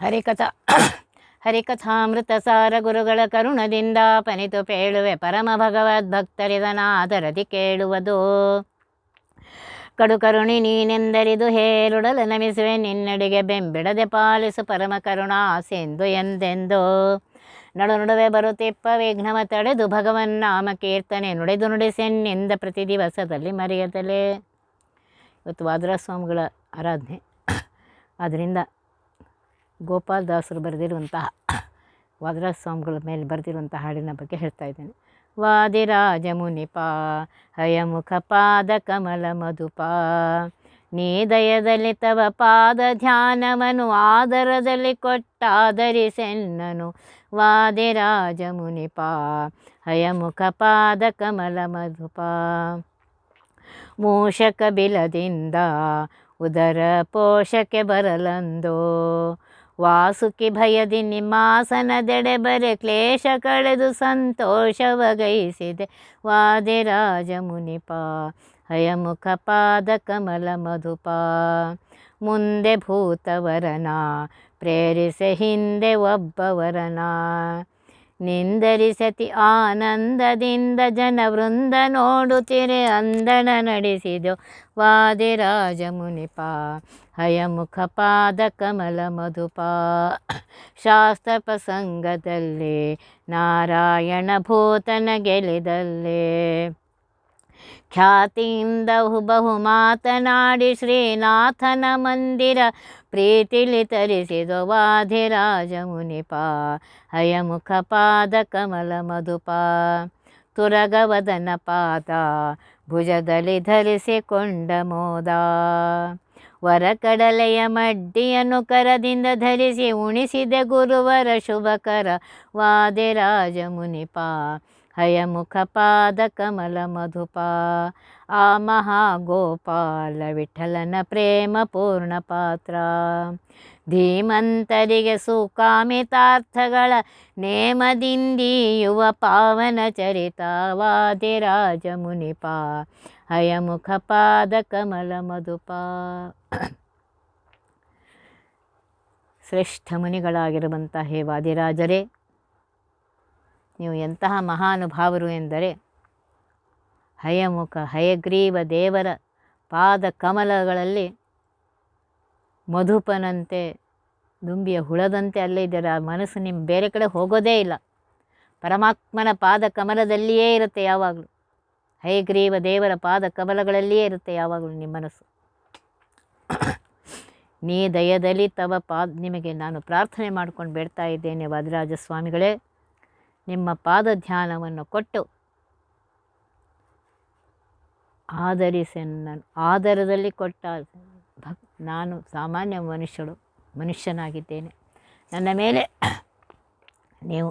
ಹರಿಕಥಾ ಹರಿಕಥಾಮೃತ ಸಾರ ಗುರುಗಳ ಕರುಣದಿಂದ ಪನಿತು ಪೇಳುವೆ ಪರಮ ಭಗವದ್ ಭಗವದ್ಭಕ್ತರಿದನಾದರದಿ ಕೇಳುವುದು. ಕಡು ಕರುಣಿ ನೀನೆಂದರಿದು ಹೇರುಡಲ ನಮಿಸುವೆ ನಿನ್ನಡಿಗೆ ಬೆಂಬಿಡದೆ ಪಾಲಿಸು ಪರಮ ಕರುಣಾ ಸಿಂಧು ಎಂದೆಂದು. ನಡು ನಡುವೆ ಬರುತ್ತಿಪ್ಪ ವಿಘ್ನವ ತಡೆದು ಭಗವನ್ ನಾಮ ಕೀರ್ತನೆ ನುಡಿದು ನುಡಿಸೆನ್ನಿಂದ ಪ್ರತಿ ದಿವಸದಲ್ಲಿ ಮರೆಯದಲೇ. ಇವತ್ತು ವಾದರ ಸ್ವಾಮಿಗಳ ಆರಾಧನೆ. ಆದ್ದರಿಂದ ಗೋಪಾಲ್ ದಾಸರು ಬರೆದಿರುವಂತಹ ವಾದರಾಜ ಸ್ವಾಮಿಗಳ ಮೇಲೆ ಬರೆದಿರುವಂಥ ಹಾಡಿನ ಬಗ್ಗೆ ಹೇಳ್ತಾ ಇದ್ದೇನೆ. ವಾದಿರಾಜ ಮುನಿಪ ಹಯಮುಖ ಪಾದ ಕಮಲ ಮಧುಪ, ನೀ ದಯದಲ್ಲಿ ತವ ಪಾದ ಧ್ಯಾನವನು, ಆದರದಲ್ಲಿ ಕೊಟ್ಟಾದರಿಸೆನ್ನನು ವಾದಿರಾಜ ಮುನಿಪ ಹಯಮುಖ ಪಾದ ಕಮಲ ಮಧುಪ, ಮೂಷಕ ಬಿಲದಿಂದ ಉದರ ಪೋಷಕ್ಕೆ ಬರಲಂದೋ? ವಾಸುಕಿ ಭಯದಿ ನಿಮ್ಮಾಸನದೆಡೆ ಬರೆ ಕ್ಲೇಶ ಕಳೆದು ಸಂತೋಷವಗೈಸಿದೆ ವಾದಿರಾಜ ಮುನಿಪ ಹಯಮುಖ ಪಾದ ಕಮಲ ಮಧುಪ, ಮುಂದೆ ಭೂತವರನ ಪ್ರೇರಿಸೆ ಹಿಂದೆ ಒಬ್ಬವರನ ನಿಂದರಿಸತಿ ಆನಂದದಿಂದ ಜನವೃಂದ ನೋಡುತ್ತಿರೆ ಅಂದನ ನಡೆಸಿದೆವು ವಾದಿರಾಜ ಮುನಿಪ ಹಯಮುಖ ಪಾದ ಕಮಲ ಮಧುಪ. ಶಾಸ್ತ್ರ ಪ್ರಸಂಗದಲ್ಲಿ ನಾರಾಯಣ ಭೂತನ ಗೆಲಿದಲ್ಲೇ ಖ್ಯಾತಿಯಿಂದ ಹುಬಹು ಮಾತನಾಡಿ ಶ್ರೀನಾಥನ ಮಂದಿರ, ಪ್ರೀತಿಲಿ ತರಿಸಿದೊ ವಾಧಿರಾಜ ಮುನಿಪ ಹಯಮುಖ ಪಾದ ಕಮಲ ಮಧುಪ, ತುರಗವದನ ಪಾದ ಭುಜದಲ್ಲಿ ಧರಿಸಿಕೊಂಡ ಮೋದ. ವರಕಡಲೆಯ ಮಡ್ಡಿಯನ್ನು ಕರದಿಂದ ಧರಿಸಿ ಉಣಿಸಿದೆ ಗುರುವರ ಶುಭಕರ ವಾದಿರಾಜ ಮುನಿಪ ಹಯಮುಖ ಪಾದ ಕಮಲ ಮಧುಪ ಆ ಮಹಾಗೋಪಾಲ ವಿಠಲನ ಪ್ರೇಮ ಪೂರ್ಣ ಪಾತ್ರ. ಧೀಮಂತರಿಗೆ ಸುಕಾಮಿತಾರ್ಥಗಳ ನೇಮದಿಂದೀಯುವ ಪಾವನ ವಾದಿರಾಜ ಮುನಿಪ ಹಯಮುಖ ಪಾದ ಕಮಲ ಮಧುಪ ಶ್ರೇಷ್ಠ ಮುನಿಗಳಾಗಿರುವಂತಹ ಹೇ ವಾದಿರಾಜರೇ ನೀವು ಎಂತಹ ಮಹಾನುಭಾವರು ಎಂದರೆ ಹಯಮುಖ ಹಯಗ್ರೀವ ದೇವರ ಪಾದ ಕಮಲಗಳಲ್ಲಿ ಮಧುಪನಂತೆ, ದುಂಬಿಯ ಹುಳದಂತೆ ಅಲ್ಲೇ ಇದ್ದಾರೆ. ಆ ಮನಸ್ಸು ನಿಮ್ಮ ಬೇರೆ ಕಡೆ ಹೋಗೋದೇ ಇಲ್ಲ. ಪರಮಾತ್ಮನ ಪಾದ ಕಮಲದಲ್ಲಿಯೇ ಇರುತ್ತೆ ಯಾವಾಗಲೂ. ಹಯಗ್ರೀವ ದೇವರ ಪಾದ ಕಮಲಗಳಲ್ಲಿಯೇ ಇರುತ್ತೆ ಯಾವಾಗಲೂ ನಿಮ್ಮ ಮನಸ್ಸು. ನೀ ದಯದಲ್ಲಿ ತವ ಪಾದ, ನಿಮಗೆ ನಾನು ಪ್ರಾರ್ಥನೆ ಮಾಡ್ಕೊಂಡು ಬಿಡ್ತಾ ಇದ್ದೇನೆ ವಾದರಾಜ ಸ್ವಾಮಿಗಳೇ ನಿಮ್ಮ ಪಾದ ಧ್ಯಾನವನ್ನು ಕೊಟ್ಟು ಆಧರಿಸೆನ್ನ ಆಧಾರದಲ್ಲಿ ಕೊಟ್ಟ ಭಕ್, ನಾನು ಸಾಮಾನ್ಯ ಮನುಷ್ಯಳು, ಮನುಷ್ಯನಾಗಿದ್ದೇನೆ. ನನ್ನ ಮೇಲೆ ನೀವು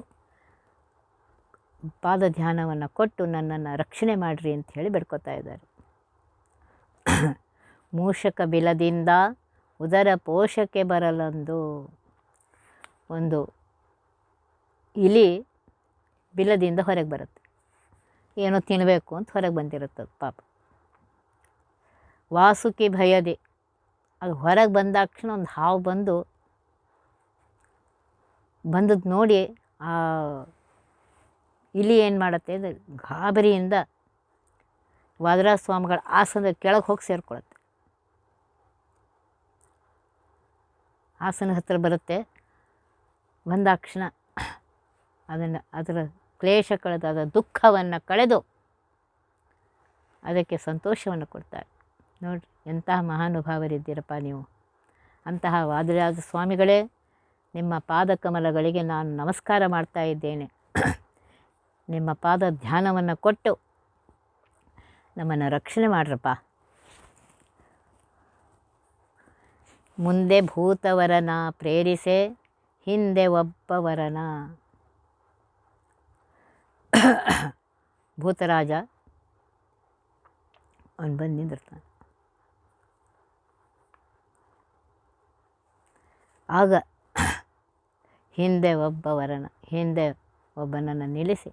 ಪಾದ ಧ್ಯಾನವನ್ನು ಕೊಟ್ಟು ನನ್ನನ್ನು ರಕ್ಷಣೆ ಮಾಡಿರಿ ಅಂತ ಹೇಳಿ ಬೇಡ್ಕೊತಾ ಇದ್ದಾರೆ. ಮೂಷಕ ಬಿಲದಿಂದ ಉದರ ಪೋಷಕ್ಕೆ ಬರಲೊಂದು ಒಂದು ಇಲಿ ಬಿಲದಿಂದ ಹೊರಗೆ ಬರುತ್ತೆ. ಏನೋ ತಿನ್ನಬೇಕು ಅಂತ ಹೊರಗೆ ಬಂದಿರುತ್ತೆ ಪಾಪ. ವಾಸುಕಿ ಭಯದೆ. ಅದು ಹೊರಗೆ ಬಂದಾಕ್ಷಣ ಒಂದು ಹಾವು ಬಂದು, ಬಂದದ್ದು ನೋಡಿ ಆ ಇಲ್ಲಿ ಏನು ಮಾಡುತ್ತೆ ಅಂದರೆ ಗಾಬರಿಯಿಂದ ವಾದರಾಜ ಸ್ವಾಮಿಗಳ ಆಸನದ ಕೆಳಗೆ ಹೋಗಿ ಸೇರ್ಕೊಳತ್ತೆ. ಆಸನ ಹತ್ತಿರ ಬರುತ್ತೆ. ಬಂದಾಕ್ಷಣ ಅದನ್ನು ಅದರ ಕ್ಲೇಶ ಕಳೆದಾದ ದುಃಖವನ್ನು ಕಳೆದು ಅದಕ್ಕೆ ಸಂತೋಷವನ್ನು ಕೊಡ್ತಾರೆ. ನೋಡಿರಿ, ಎಂತಹ ಮಹಾನುಭಾವರಿದ್ದೀರಪ್ಪ ನೀವು. ಅಂತಹ ವಾದಿರಾಜ ಸ್ವಾಮಿಗಳೇ, ನಿಮ್ಮ ಪಾದಕಮಲಗಳಿಗೆ ನಾನು ನಮಸ್ಕಾರ ಮಾಡ್ತಾ ಇದ್ದೇನೆ. ನಿಮ್ಮ ಪಾದ ಧ್ಯಾನವನ್ನು ಕೊಟ್ಟು ನಮ್ಮನ್ನು ರಕ್ಷಣೆ ಮಾಡ್ರಪ್ಪ. ಮುಂದೆ ಭೂತವರನ ಪ್ರೇರಿಸೆ, ಹಿಂದೆ ಒಬ್ಬವರನ ಭೂತರಾಜ ಅವನು ಬಂದು ನಿಂದಿರ್ತಾನೆ. ಆಗ ಹಿಂದೆ ಒಬ್ಬ ವರನ ಹಿಂದೆ ಒಬ್ಬನನ್ನು ನಿಲ್ಲಿಸಿ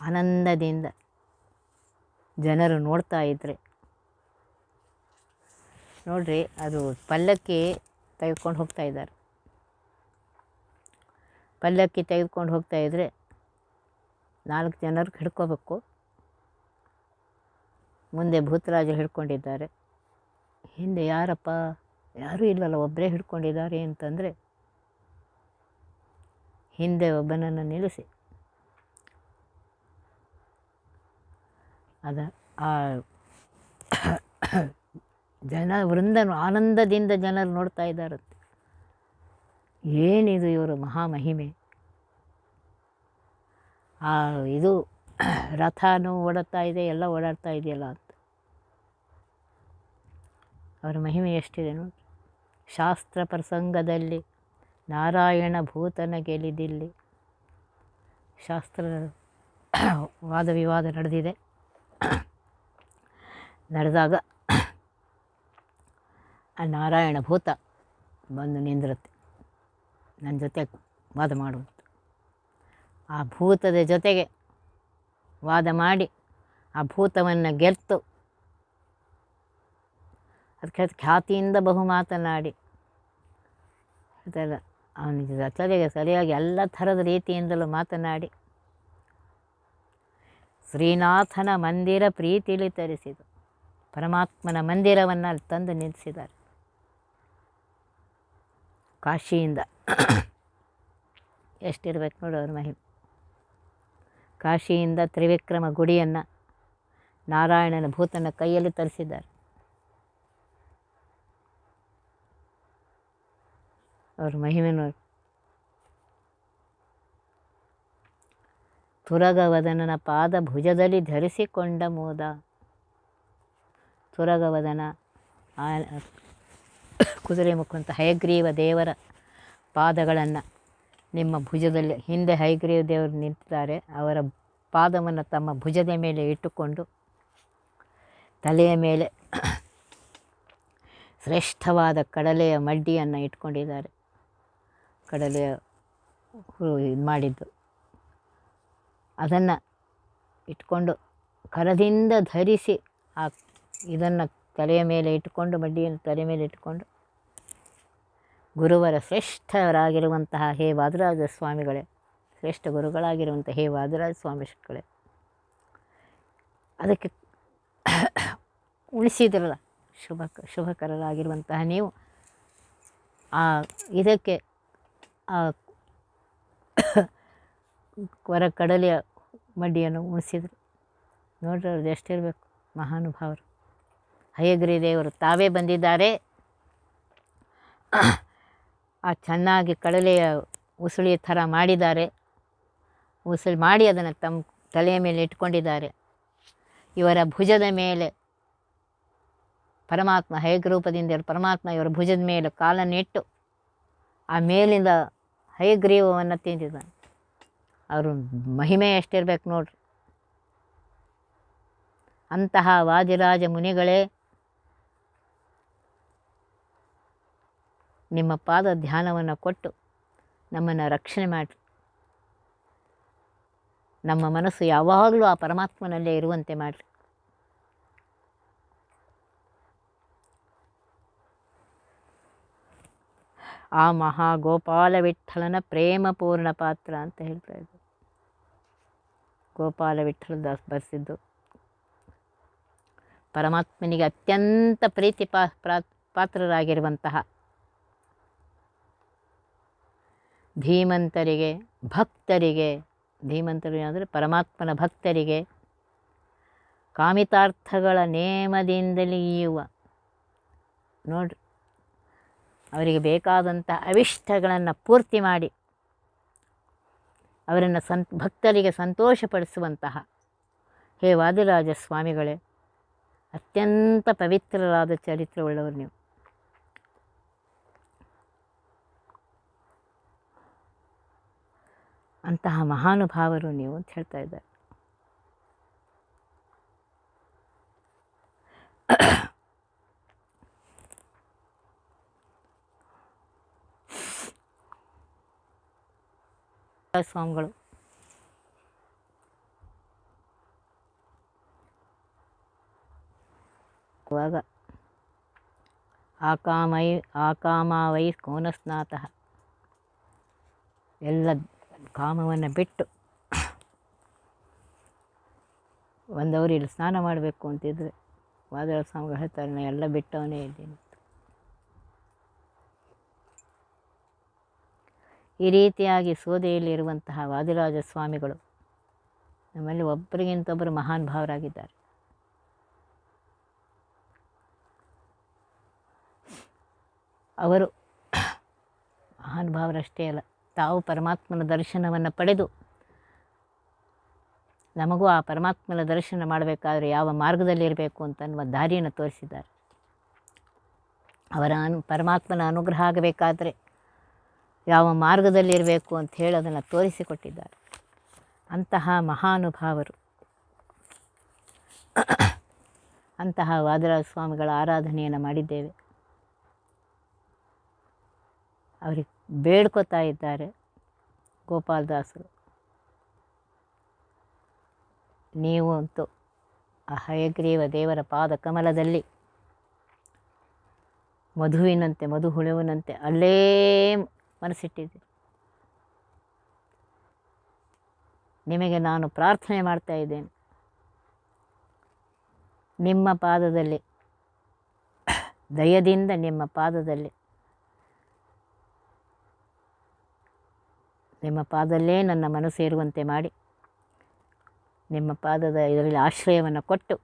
ಆನಂದದಿಂದ ಜನರು ನೋಡ್ತಾ ಇದ್ದರೆ ನೋಡ್ರಿ ಅದು ಪಲ್ಲಕ್ಕಿ ತೆಗೆದುಕೊಂಡು ಹೋಗ್ತಾ ಇದ್ದಾರೆ. ಪಲ್ಲಕ್ಕಿ ತೆಗೆದುಕೊಂಡು ಹೋಗ್ತಾ ಇದ್ದರೆ ನಾಲ್ಕು ಜನರು ಹಿಡ್ಕೋಬೇಕು. ಮುಂದೆ ಭೂತರಾಜ ಹಿಡ್ಕೊಂಡಿದ್ದಾರೆ. ಹಿಂದೆ ಯಾರಪ್ಪ? ಯಾರೂ ಇಲ್ಲಲ್ಲ ಒಬ್ಬರೇ ಹಿಡ್ಕೊಂಡಿದ್ದಾರೆ ಅಂತಂದರೆ ಹಿಂದೆ ಒಬ್ಬನನ್ನು ನಿಲ್ಲಿಸಿ. ಅದ ಆ ಜನ ವೃಂದನು ಆನಂದದಿಂದ ಜನರು ನೋಡ್ತಾ ಇದ್ದಾರಂತೆ. ಏನಿದು ಇವರು ಮಹಾಮಹಿಮೆ? ಆ, ಇದು ರಥನೂ ಓಡಾಡ್ತಾ ಇದೆ, ಎಲ್ಲ ಓಡಾಡ್ತಾ ಇದೆಯಲ್ಲ ಅಂತ. ಅವರ ಮಹಿಮೆ ಎಷ್ಟಿದೆ ನೋಡಿ ಶಾಸ್ತ್ರ ಪ್ರಸಂಗದಲ್ಲಿ ನಾರಾಯಣ ಭೂತನ ಗೆಲಿದಿಲ್ಲಿ. ಶಾಸ್ತ್ರ ವಾದ ವಿವಾದ ನಡೆದಿದೆ. ನಡೆದಾಗ ಆ ನಾರಾಯಣ ಭೂತ ಬಂದು ನಿಂದಿರುತ್ತೆ. ನನ್ನ ಜೊತೆ ವಾದ ಮಾಡುವಂತ. ಆ ಭೂತದ ಜೊತೆಗೆ ವಾದ ಮಾಡಿ ಆ ಭೂತವನ್ನು ಗೆದ್ದು ಅದಕ್ಕೆ ಖ್ಯಾತಿಯಿಂದ ಬಹು ಮಾತನಾಡಿ. ಅದೆಲ್ಲ ಅವನಿಗೆ ರಚನೆಗೆ ಸರಿಯಾಗಿ ಎಲ್ಲ ಥರದ ರೀತಿಯಿಂದಲೂ ಮಾತನಾಡಿ. ಶ್ರೀನಾಥನ ಮಂದಿರ ಪ್ರೀತಿಲಿ ತರಿಸಿದ. ಪರಮಾತ್ಮನ ಮಂದಿರವನ್ನು ಅಲ್ಲಿ ತಂದು ನಿಲ್ಲಿಸಿದ್ದಾರೆ ಕಾಶಿಯಿಂದ. ಎಷ್ಟಿರ್ಬೇಕು ನೋಡು ಅವ್ರ ಮಹಿಮೆ. ಕಾಶಿಯಿಂದ ತ್ರಿವಿಕ್ರಮ ಗುಡಿಯನ್ನು ನಾರಾಯಣನ ಭೂತನ ಕೈಯಲ್ಲಿ ತರಿಸಿದ್ದಾರೆ. ಅವ್ರ ಮಹಿಮೆ ನೋಡಿ. ತುರಗವದನನ ಪಾದ ಭುಜದಲ್ಲಿ ಧರಿಸಿಕೊಂಡ ಮೋದ. ತುರಗವದನ ಆ ಕುದುರೆ ಮುಖಂತ ಹಯಗ್ರೀವ ದೇವರ ಪಾದಗಳನ್ನು ನಿಮ್ಮ ಭುಜದಲ್ಲಿ ಹಿಂದೆ ಹೈಗ್ರೀವ್ ದೇವರು ನಿಂತಿದ್ದಾರೆ. ಅವರ ಪಾದವನ್ನು ತಮ್ಮ ಭುಜದ ಮೇಲೆ ಇಟ್ಟುಕೊಂಡು ತಲೆಯ ಮೇಲೆ ಶ್ರೇಷ್ಠವಾದ ಕಡಲೆಯ ಮಡ್ಡಿಯನ್ನು ಇಟ್ಕೊಂಡಿದ್ದಾರೆ. ಕಡಲೆಯ ಇದು ಮಾಡಿದ್ದು. ಅದನ್ನು ಇಟ್ಕೊಂಡು ಕರದಿಂದ ಧರಿಸಿ ಆ ಇದನ್ನು ತಲೆಯ ಮೇಲೆ ಇಟ್ಟುಕೊಂಡು, ಮಡ್ಡಿಯನ್ನು ತಲೆ ಮೇಲೆ ಇಟ್ಟುಕೊಂಡು ಗುರುವರ ಶ್ರೇಷ್ಠರಾಗಿರುವಂತಹ ಹೇ ವಾದರಾಜ ಸ್ವಾಮಿಗಳೇ ಶ್ರೇಷ್ಠ ಗುರುಗಳಾಗಿರುವಂಥ ಹೇ ವಾದರಾಜ ಸ್ವಾಮಿಗಳೇ ಅದಕ್ಕೆ ಉಳಿಸಿದ್ರಲ್ಲ, ಶುಭ ಶುಭಕರರಾಗಿರುವಂತಹ ನೀವು, ಆ ಇದಕ್ಕೆ ಆ ಕೊರ ಕಡಲೆಯ ಮಡ್ಡಿಯನ್ನು ಉಣಿಸಿದರು ನೋಡ್ರಿ ಅವ್ರದ್ದು ಎಷ್ಟಿರಬೇಕು, ಮಹಾನುಭಾವರು. ಹಯಗ್ರಿ ದೇವರು, ತಾವೇ ಬಂದಿದ್ದಾರೆ. ಆ ಚೆನ್ನಾಗಿ ಕಡಲೆಯ ಉಸುಳಿ ಥರ ಮಾಡಿದ್ದಾರೆ. ಉಸುಳಿ ಮಾಡಿ ಅದನ್ನು ತಮ್ಮ ತಲೆಯ ಮೇಲೆ ಇಟ್ಕೊಂಡಿದ್ದಾರೆ. ಇವರ ಭುಜದ ಮೇಲೆ ಪರಮಾತ್ಮ ಹಯಗ್ರೂಪದಿಂದ ರೂಪದಿಂದ ಪರಮಾತ್ಮ ಇವರ ಭುಜದ ಮೇಲೆ ಕಾಲನ್ನಿಟ್ಟು ಆ ಮೇಲಿಂದ ಹಯಗ್ರೀವವನ್ನು ತಿಂದಿದ್ದಾನೆ. ಅವರು ಮಹಿಮೆ ಎಷ್ಟಿರ್ಬೇಕು ನೋಡ್ರಿ. ಅಂತಹ ವಾದಿರಾಜ ಮುನಿಗಳೇ ನಿಮ್ಮ ಪಾದ ಧ್ಯಾನವನ್ನು ಕೊಟ್ಟು ನಮ್ಮನ್ನು ರಕ್ಷಣೆ ಮಾಡಿ. ನಮ್ಮ ಮನಸ್ಸು ಯಾವಾಗಲೂ ಆ ಪರಮಾತ್ಮನಲ್ಲೇ ಇರುವಂತೆ ಮಾಡಿರಿ ಆ ಮಹಾ ಗೋಪಾಲ ವಿಠಲನ ಪ್ರೇಮಪೂರ್ಣ ಪಾತ್ರ ಅಂತ ಹೇಳ್ತಾ ಇದ್ದರು ಗೋಪಾಲ ವಿಠಲದಾಸ್ ಬರೆಸಿದ್ದು. ಪರಮಾತ್ಮನಿಗೆ ಅತ್ಯಂತ ಪ್ರೀತಿ ಪಾ ಪಾತ್ರರಾಗಿರುವಂತಹ ಧೀಮಂತರಿಗೆ, ಭಕ್ತರಿಗೆ, ಧೀಮಂತರು ಅಂದರೆ ಪರಮಾತ್ಮನ ಭಕ್ತರಿಗೆ, ಕಾಮಿತಾರ್ಥಗಳ ನೇಮದಿಂದಲೀಯುವ ನೋಡ್ರಿ, ಅವರಿಗೆ ಬೇಕಾದಂಥ ಅವಿಷ್ಟಗಳನ್ನು ಪೂರ್ತಿ ಮಾಡಿ, ಅವರನ್ನು ಸಂ ಭಕ್ತರಿಗೆ ಸಂತೋಷಪಡಿಸುವಂತಹ. ಹೇ ವಾದಿರಾಜ ಸ್ವಾಮಿಗಳೇ ಅತ್ಯಂತ ಪವಿತ್ರರಾದ ಚರಿತ್ರೆಯುಳ್ಳವರು ನೀವು. ಅಂತಹ ಮಹಾನುಭಾವರು ನೀವು ಅಂತ ಹೇಳ್ತಾ ಇದ್ದಾರೆ. ಸ್ವಾಮಿಗಳು. ಆವಾಗ ಆಕಾಮೈ ಆಕಾಮಾವೈ ಕೋನಸ್ನಾತಃ. ಎಲ್ಲ ಕಾಮವನ್ನು ಬಿಟ್ಟು ಒಂದವರು ಇಲ್ಲಿ ಸ್ನಾನ ಮಾಡಬೇಕು ಅಂತಿದ್ರೆ ವಾದರ ಸ್ವಾಮಿಗಳು ಹೇಳ್ತಾರೆ ನಾನು ಎಲ್ಲ ಬಿಟ್ಟವನೇ ಇದ್ದೀನಿ. ಈ ರೀತಿಯಾಗಿ ಸೋದೆಯಲ್ಲಿರುವಂತಹ ವಾದಿರಾಜ ಸ್ವಾಮಿಗಳು ನಮ್ಮಲ್ಲಿ ಒಬ್ಬರಿಗಿಂತ ಒಬ್ಬರು ಮಹಾನ್ ಭಾವರಾಗಿದ್ದಾರೆ. ಅವರು ಮಹಾನ್ ಭಾವರಷ್ಟೇ ಅಲ್ಲ. ತಾವು ಪರಮಾತ್ಮನ ದರ್ಶನವನ್ನು ಪಡೆದು ನಮಗೂ ಆ ಪರಮಾತ್ಮನ ದರ್ಶನ ಮಾಡಬೇಕಾದ್ರೆ ಯಾವ ಮಾರ್ಗದಲ್ಲಿರಬೇಕು ಅಂತನ್ನುವ ದಾರಿಯನ್ನು ತೋರಿಸಿದ್ದಾರೆ. ಅವರ ಅನು, ಪರಮಾತ್ಮನ ಅನುಗ್ರಹ ಆಗಬೇಕಾದರೆ ಯಾವ ಮಾರ್ಗದಲ್ಲಿರಬೇಕು ಅಂತ ಹೇಳಿ ಅದನ್ನು ತೋರಿಸಿಕೊಟ್ಟಿದ್ದಾರೆ. ಅಂತಹ ಮಹಾನುಭಾವರು, ಅಂತಹ ವಾದರಾಜ ಸ್ವಾಮಿಗಳ ಆರಾಧನೆಯನ್ನು ಮಾಡಿದ್ದೇವೆ. ಅವರಿಗೆ ಬೇಡ್ಕೋತಾ ಇದ್ದಾರೆ ಗೋಪಾಲದಾಸರು. ನೀವು ಅಂತೂ ಆ ಹಯಗ್ರೀವ ದೇವರ ಪಾದ ಕಮಲದಲ್ಲಿ ಮಧುವಿನಂತೆ, ಮಧು ಹುಳುವಿನಂತೆ ಅಲ್ಲೇ ಮನಸ್ಸಿಟ್ಟಿದ್ದೀರಿ. ನಿಮಗೆ ನಾನು ಪ್ರಾರ್ಥನೆ ಮಾಡ್ತಾ ಇದ್ದೇನೆ. ನಿಮ್ಮ ಪಾದದಲ್ಲಿ, ದಯದಿಂದ ನಿಮ್ಮ ಪಾದದಲ್ಲಿ ನಿಮ್ಮ ಪಾದಲ್ಲೇ ನನ್ನ ಮನಸ್ಸು ಇರುವಂತೆ ಮಾಡಿ. ನಿಮ್ಮ ಪಾದದ ಇದರಲ್ಲಿ ಆಶ್ರಯವನ್ನು ಕೊಟ್ಟು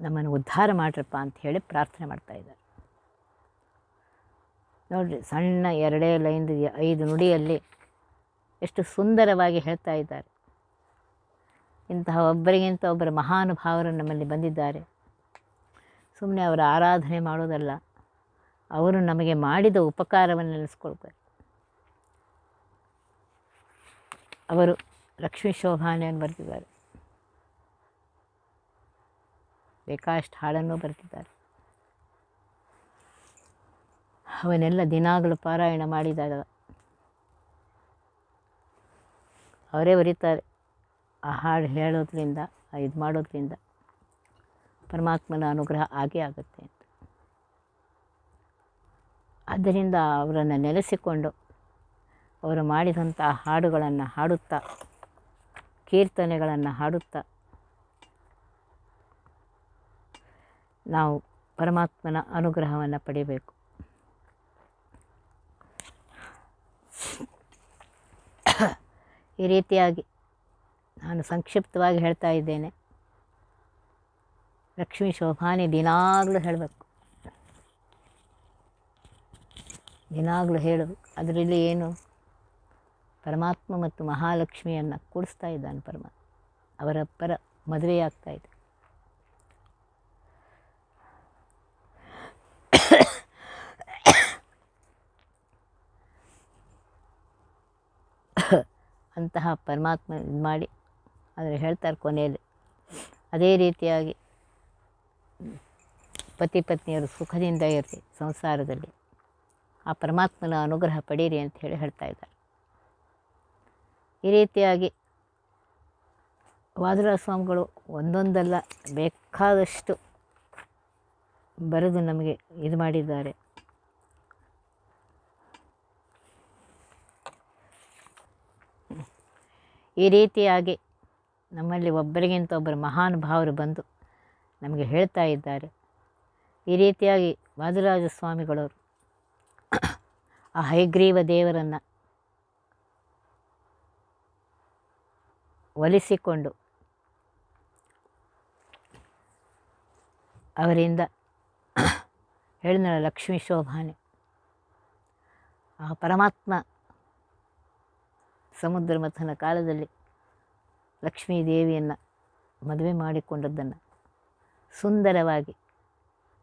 ನಮ್ಮನ್ನು ಉದ್ಧಾರ ಮಾಡ್ರಪ್ಪ ಅಂತ ಹೇಳಿ ಪ್ರಾರ್ಥನೆ ಮಾಡ್ತಾ ಇದ್ದಾರೆ. ನೋಡಿರಿ, ಸಣ್ಣ ಎರಡೇ ಲೈನ್ ಐದು ನುಡಿಯಲ್ಲಿ ಎಷ್ಟು ಸುಂದರವಾಗಿ ಹೇಳ್ತಾ ಇದ್ದಾರೆ. ಇಂತಹ ಒಬ್ಬರಿಗಿಂತ ಒಬ್ಬರ ಮಹಾನುಭಾವರು ನಮ್ಮಲ್ಲಿ ಬಂದಿದ್ದಾರೆ. ಸುಮ್ಮನೆ ಅವರ ಆರಾಧನೆ ಮಾಡೋದಲ್ಲ, ಅವರು ನಮಗೆ ಮಾಡಿದ ಉಪಕಾರವನ್ನು ನೆನೆಸ್ಕೊಳ್ಬೇಕು ಅವರು ಲಕ್ಷ್ಮೀ ಶೋಭಾನೆಯನ್ನು ಬರೆದಿದ್ದಾರೆ. ಬೇಕಾಷ್ಟು ಹಾಡನ್ನು ಬರೆದಿದ್ದಾರೆ. ಅವನ್ನೆಲ್ಲ ದಿನಾಗಲು ಪಾರಾಯಣ ಮಾಡಿದಾಗ ಅವರೇ ಬರೀತಾರೆ, ಆ ಹಾಡು ಹೇಳೋದ್ರಿಂದ, ಇದು ಮಾಡೋದ್ರಿಂದ ಪರಮಾತ್ಮನ ಅನುಗ್ರಹ ಆಗೇ ಆಗುತ್ತೆ ಅಂತ. ಆದ್ದರಿಂದ ಅವರನ್ನು ನೆಲೆಸಿಕೊಂಡು ಅವರು ಮಾಡಿದಂಥ ಹಾಡುಗಳನ್ನು ಹಾಡುತ್ತಾ, ಕೀರ್ತನೆಗಳನ್ನು ಹಾಡುತ್ತಾ, ನಾವು ಪರಮಾತ್ಮನ ಅನುಗ್ರಹವನ್ನು ಪಡಿಬೇಕು. ಈ ರೀತಿಯಾಗಿ ನಾನು ಸಂಕ್ಷಿಪ್ತವಾಗಿ ಹೇಳ್ತಾ ಇದ್ದೇನೆ. ಲಕ್ಷ್ಮೀ ಶೋಭಾನಿ ದಿನಾಗಲೂ ಹೇಳಬೇಕು. ದಿನಾಗಲೂ ಹೇಳು. ಅದರಲ್ಲಿ ಏನು ಪರಮಾತ್ಮ ಮತ್ತು ಮಹಾಲಕ್ಷ್ಮಿಯನ್ನು ಕೂಡಿಸ್ತಾ ಇದ್ದಾನೆ ಪರಮಾತ್ಮ ಅವರ ಪರ ಮದುವೆಯಾಗ್ತಾ ಇದೆ. ಅಂತಹ ಪರಮಾತ್ಮ ಇದು ಮಾಡಿ ಆದರೆ ಹೇಳ್ತಾರೆ ಕೊನೆಯಲ್ಲಿ. ಅದೇ ರೀತಿಯಾಗಿ ಪತಿ ಪತ್ನಿಯರು ಸುಖದಿಂದ ಇರಲಿ ಸಂಸಾರದಲ್ಲಿ. ಆ ಪರಮಾತ್ಮನ ಅನುಗ್ರಹ ಪಡೀರಿ ಅಂತ ಹೇಳಿ ಹೇಳ್ತಾ ಇದ್ದಾರೆ. ಈ ರೀತಿಯಾಗಿ ವಾದರಾಜ ಸ್ವಾಮಿಗಳು ಒಂದೊಂದಲ್ಲ ಬೇಕಾದಷ್ಟು ಬರೆದು ನಮಗೆ ಇದು ಮಾಡಿದ್ದಾರೆ. ಈ ರೀತಿಯಾಗಿ ನಮ್ಮಲ್ಲಿ ಒಬ್ಬರಿಗಿಂತ ಒಬ್ಬರು ಮಹಾನ್ ಭಾವರು ಬಂದು ನಮಗೆ ಹೇಳ್ತಾ ಇದ್ದಾರೆ. ಈ ರೀತಿಯಾಗಿ ವಾದರಾಜ ಸ್ವಾಮಿಗಳವರು ಆ ಹೈಗ್ರೀವ ದೇವರನ್ನು ಒಲಿಸಿಕೊಂಡು ಅವರಿಂದ ಹೇಳಿದ ಲಕ್ಷ್ಮೀ ಶೋಭಾನೆ. ಆ ಪರಮಾತ್ಮ ಸಮುದ್ರ ಮಥನ ಕಾಲದಲ್ಲಿ ಲಕ್ಷ್ಮೀ ದೇವಿಯನ್ನು ಮದುವೆ ಮಾಡಿಕೊಂಡದ್ದನ್ನು ಸುಂದರವಾಗಿ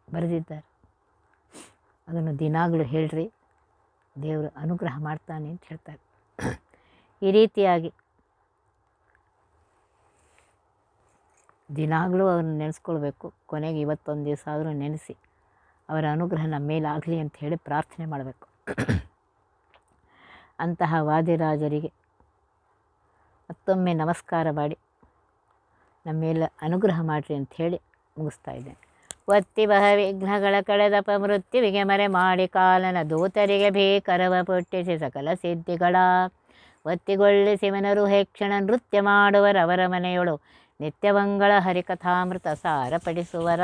ಬರೆದಿದ್ದಾರೆ. ಅದನ್ನು ದಿನಾಗಲೂ ಹೇಳ್ರಿ, ದೇವರು ಅನುಗ್ರಹ ಮಾಡ್ತಾನೆ ಅಂತ ಹೇಳ್ತಾರೆ. ಈ ರೀತಿಯಾಗಿ ದಿನಾಗಲೂ ಅವ್ರನ್ನ ನೆನೆಸ್ಕೊಳ್ಬೇಕು. ಕೊನೆಗೆ ಇವತ್ತೊಂದು ದಿವಸ ಆದರೂ ನೆನೆಸಿ ಅವರ ಅನುಗ್ರಹ ನಮ್ಮ ಮೇಲಾಗಲಿ ಅಂತ ಹೇಳಿ ಪ್ರಾರ್ಥನೆ ಮಾಡಬೇಕು. ಅಂತಹ ವಾದಿರಾಜರಿಗೆ ಮತ್ತೊಮ್ಮೆ ನಮಸ್ಕಾರ ಮಾಡಿ ನಮ್ಮ ಮೇಲೆ ಅನುಗ್ರಹ ಮಾಡಿರಿ ಅಂತ ಹೇಳಿ ಮುಗಿಸ್ತಾ ಇದ್ದೇನೆ. ಒತ್ತಿ ಬಹ ವಿಘ್ನಗಳ ಕಳೆದಪ ಮೃತ್ಯುವಿಗೆ ಮರೆ ಮಾಡಿ ಕಾಲನ ದೂತರಿಗೆ ಭೀಕರವ ಪುಟ್ಟಿಸಿ ಸಕಲ ಸಿದ್ಧಿಗಳ. ಒತ್ತಿಗೊಳ್ಳಿಸಿವನರು ಹೇಕ್ಷಣ ನೃತ್ಯ ಮಾಡುವರವರ ಮನೆಯೊಳು ನಿತ್ಯಮಂಗಳ ಹರಿಕಥಾಮೃತ ಸಾರ ಪಡಿಸುವರ